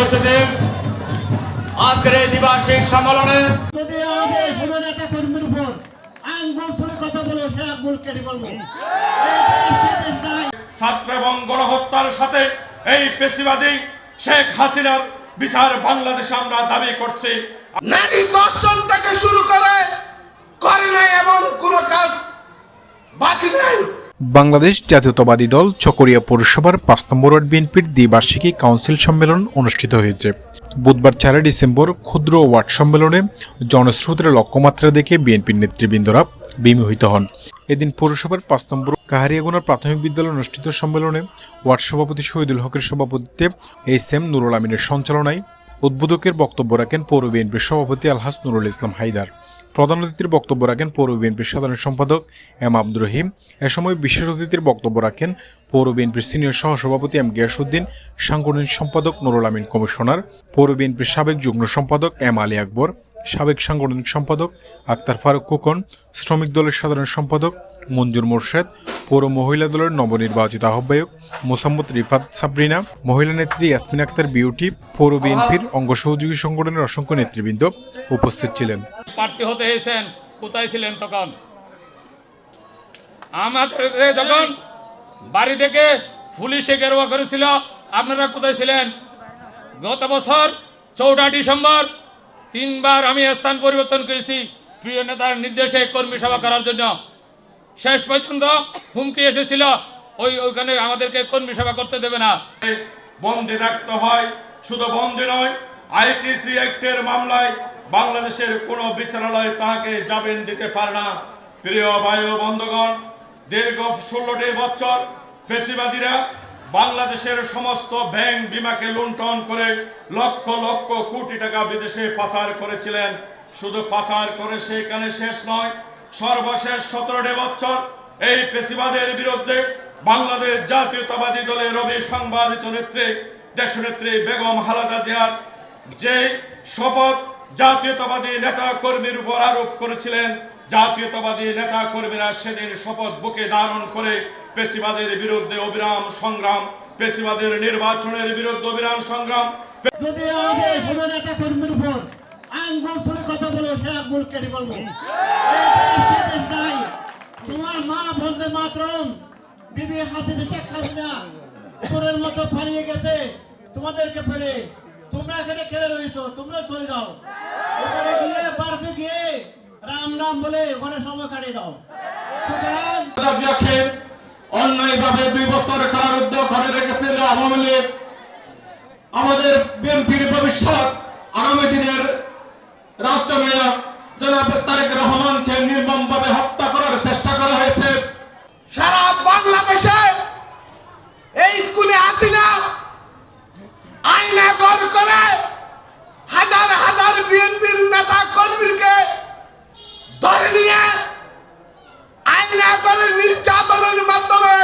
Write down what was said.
উপস্থিতি। আজকের এই দ্বিবার্ষিক সম্মেলনে যদি আমাদের কোনো নেতা কর্মীর উপর আঙ্গুল তুলে কথা বলে সে আঙ্গুল কেটে বলব এই দেশ সে দেশ নাই। ছাত্র এবং গণহত্যার সাথে এই পেশিবাদী শেখ হাসিনার বিচার বাংলাদেশে আমরা দাবি করছি। নারী দর্শন থেকে শুরু করে করে নাই এমন কোন কাজ বাকি নাই বাংলাদেশ জাতীয়তাবাদী দল চকরিয়া পৌরসভার পাঁচ নম্বর ওয়ার্ড বিএনপির দ্বিবার্ষিকী কাউন্সিল সম্মেলন অনুষ্ঠিত হয়েছে। বুধবার চারই ডিসেম্বর ক্ষুদ্র ওয়ার্ড সম্মেলনে জনস্রোতের লক্ষ্যমাত্রা দেখে বিএনপির নেতৃবৃন্দরা বিমোহিত হন। এদিন পৌরসভার পাঁচ নম্বর কাহারিয়াগোনা প্রাথমিক বিদ্যালয়ে অনুষ্ঠিত সম্মেলনে ওয়ার্ড সভাপতি শহীদুল হকের সভাপতিত্বে এস এম নুরুল আমিনের সঞ্চালনায় উদ্বোধকের বক্তব্য রাখেন পৌর বিএনপির সভাপতি আলহাস নুরুল ইসলাম হায়দার। প্রধান অতিথির বক্তব্য রাখেন পৌর বিএনপির সাধারণ সম্পাদক এম আব্দুর রহিম। এ সময় বিশেষ অতিথির বক্তব্য রাখেন পৌর বিএনপির সিনিয়র সহসভাপতি এম গিয়াসুদ্দিন সাংগঠনিক সম্পাদক নুরুল আমিন কমিশনার, পৌর বিএনপির সাবেক যুগ্ম সম্পাদক এম আলী আকবর, সাবেক সাংগঠনিক সম্পাদক আক্তার ফারুক খোকন, শ্রমিক দলের সাধারণ সম্পাদক মঞ্জুর মোর্শেদ, পৌর মহিলা দলের নবনির্বাচিত আহ্বায়ক মোসাম্মদ রিফাত সাবরিনা, মহিলা নেত্রী ইয়াসমিন আক্তার বিউটি, পৌর বিএনপির অঙ্গ সহযোগী সংগঠনের অসংখ্য নেতৃবৃন্দ উপস্থিত ছিলেন। প্রার্থী হতে এসেছেন, কোথায় ছিলেন তখন? আমাদের যখন বাড়ি থেকে পুলিশে গেরুয়া করেছিল, আপনারা কোথায় ছিলেন? গত বছর চৌঠা ডিসেম্বর তিনবার আমি স্থান পরিবর্তন করেছি, প্রিয় নেতার নির্দেশে কর্মী সভা করার জন্য। শেষ পর্যন্ত হুমকি এসেছিল। ওই ওইখানে আমাদেরকে কর্মী সভা করতে দেবে না। বন্দী থাকতে হয়, শুধু বন্দী নয়, আইটিসি অ্যাক্টের মামলায় বাংলাদেশের কোনো বিচারালয় তাহাকে জামিন দিতে পারে না। প্রিয় বায়ু বন্ধুগণ, দীর্ঘ ষোলোটি বছর পেশিবাদীরা বাংলাদেশের সমস্ত ব্যাংক বিমাকে লুণ্ঠন করে লক্ষ লক্ষ কোটি টাকা বিদেশে পাচার করেছিলেন। শুধু পাচার করে সেখানে শেষ নয় সর্বশেষ সতেরোটি বছর এই পেশিবাদের বিরুদ্ধে বাংলাদেশ জাতীয়তাবাদী দলের রবি সংবাদিত নেত্রী, দেশনেত্রী বেগম হালাদা জিয়ার যে শপথ জাতীয়তাবাদী নেতা কর্মীর উপর আরোপ করেছিলেন, জাতীয়তাবাদী নেতা কর্মীরা সেদিন শপথ বুকে ধারণ করে পেশিবাদের বিরুদ্ধে অবিরাম সংগ্রাম, পেশিবাদের নির্বাচনের বিরুদ্ধে অবিরাম সংগ্রাম, যদি আমাদের নেতা কর্মীর উপর আঙ্গুল তুলে কথা বলে সে আঙ্গুল কেটে বলব তোমার মা বলতে মাত্রম বিবি হাসিনা শেখ হাসিনা চোরের মতো পালিয়ে গেছে তোমাদেরকে ফেলে। তোমরা এখানে খেলে রয়েছো তোমরা চলে যাও। ওখানে গিয়ে বাড়িতে গিয়ে রাম রাম বলে ওখানে সময় কাটিয়ে দাও। সুতরাং অন্যায়ভাবে দুই বছর খেলার উদ্যোগ ঘরে রেখেছিল আওয়ামী লীগ। আমাদের বিএনপি ডক্টর তারেক রহমানকে নির্মমভাবে হত্যা করার চেষ্টা করা হয়েছে। সারা বাংলাদেশে এই কুলে হাসিনা আইনা গড় করে হাজার হাজার বিএনপির নেতা কর্মীকে ধরে নিয়ে আইনা করে নির্যাতনের মাধ্যমে